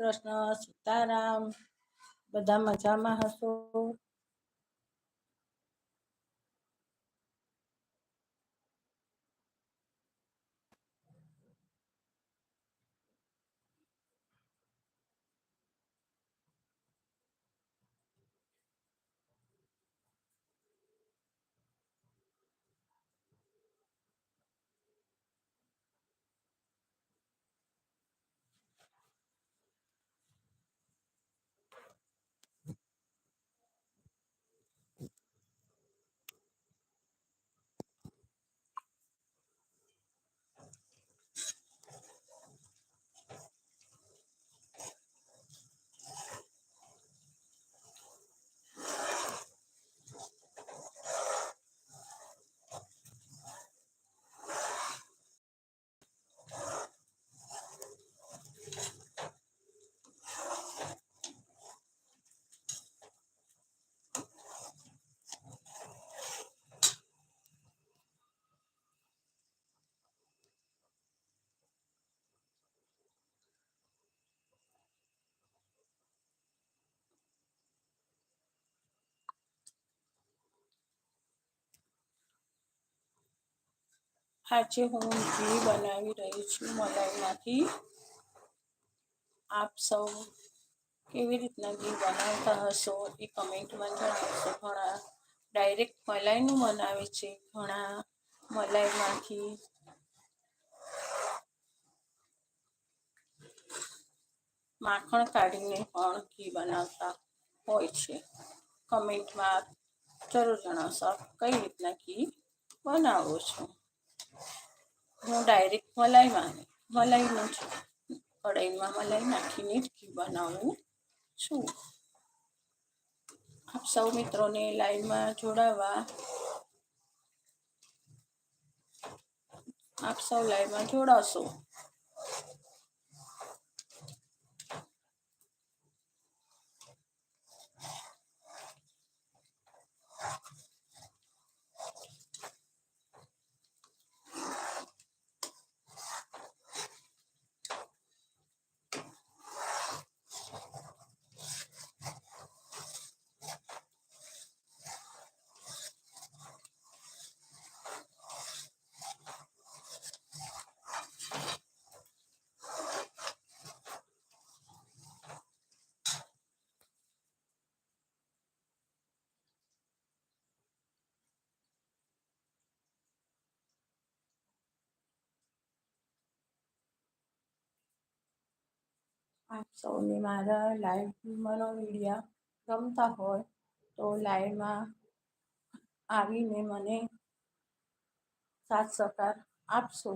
કૃષ્ણ સીતારામ બધા મજામાં હશો? આજે હું ઘી બનાવી રહી છું મલાઈમાંથી, આપ સૌ કેવી રીતના ઘી બનાવતા હશો એ કમેન્ટમાં જણાવશો. ઘણા ડાયરેક્ટ મલાઈનું બનાવે છે, ઘણા મલાઈમાંથી. માખણ કાઢીને પણ ઘી બનાવતા હોય છે. કમેન્ટમાં જરૂર જણાવશો કઈ રીતના ઘી બનાવો છો. હું ડાયરેક્ટ મલાઈમાં મલાઈનું જ કઢાઈમાં મલાઈ નાખીને જ ઘી બનાવું છું. આપ સૌ મિત્રોને લાઈવમાં જોડાવા. આપ સૌ લાઈવમાં જોડાશો. આપ સૌને મારા લાઈવમાંનો મીડિયા ગમતા હોય તો લાઈવમાં આવીને મને સાથ સહકાર આપશો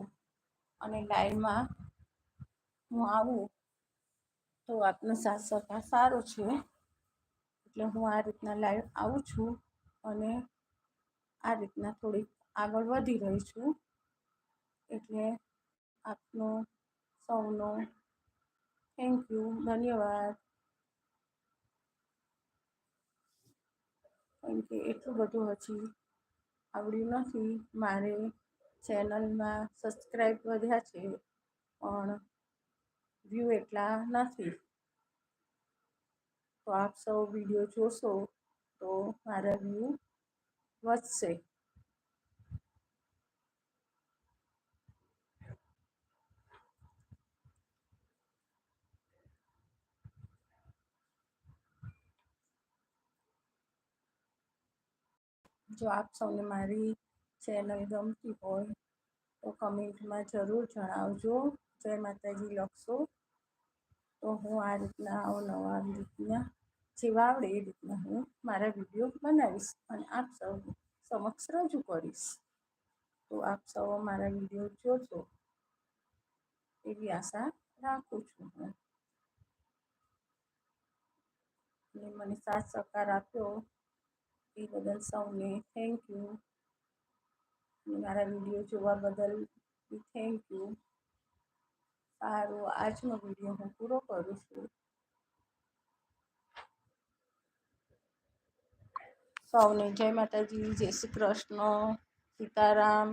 અને લાઈવમાં હું આવું તો આપનો સાથ સહકાર સારો છે. એટલે હું આ રીતના લાઈવ આવું છું અને આ રીતના થોડીક આગળ વધી રહી છું. એટલે આપનો સૌનો થેન્ક યુ ધન્યવાદ કેમ કે એટલું બધું હજી આવડ્યું નથી. મારે ચેનલમાં સબસ્ક્રાઈબ વધ્યા છે, પણ વ્યૂ એટલા નથી. તો આપ સૌ વીડિયો જોશો તો મારા વ્યૂ વધશે. જો આપ સૌને મારી ચેનલ ગમતી હોય તો કમેન્ટમાં જરૂર જણાવજો. જય માતાજી, લખશો. તો હું આ રીતના અવનવા રીતના જેવા આવડે એ રીતના હું મારા વીડિયો બનાવીશ અને આપ સૌ સમક્ષ રજૂ કરીશ. તો આપ સૌ મારા વીડિયો જોજો એવી આશા રાખું છું હું. અને મને સાથ સહકાર આપ્યો. એ બદલ સૌને થેન્ક યુ મારા વીડિયો જોવા બદલ થેન્ક યુ સારું, આજનો વીડિયો હું પૂરો કરું છું. સૌને જય માતાજી, જય શ્રી કૃષ્ણ, સીતારામ.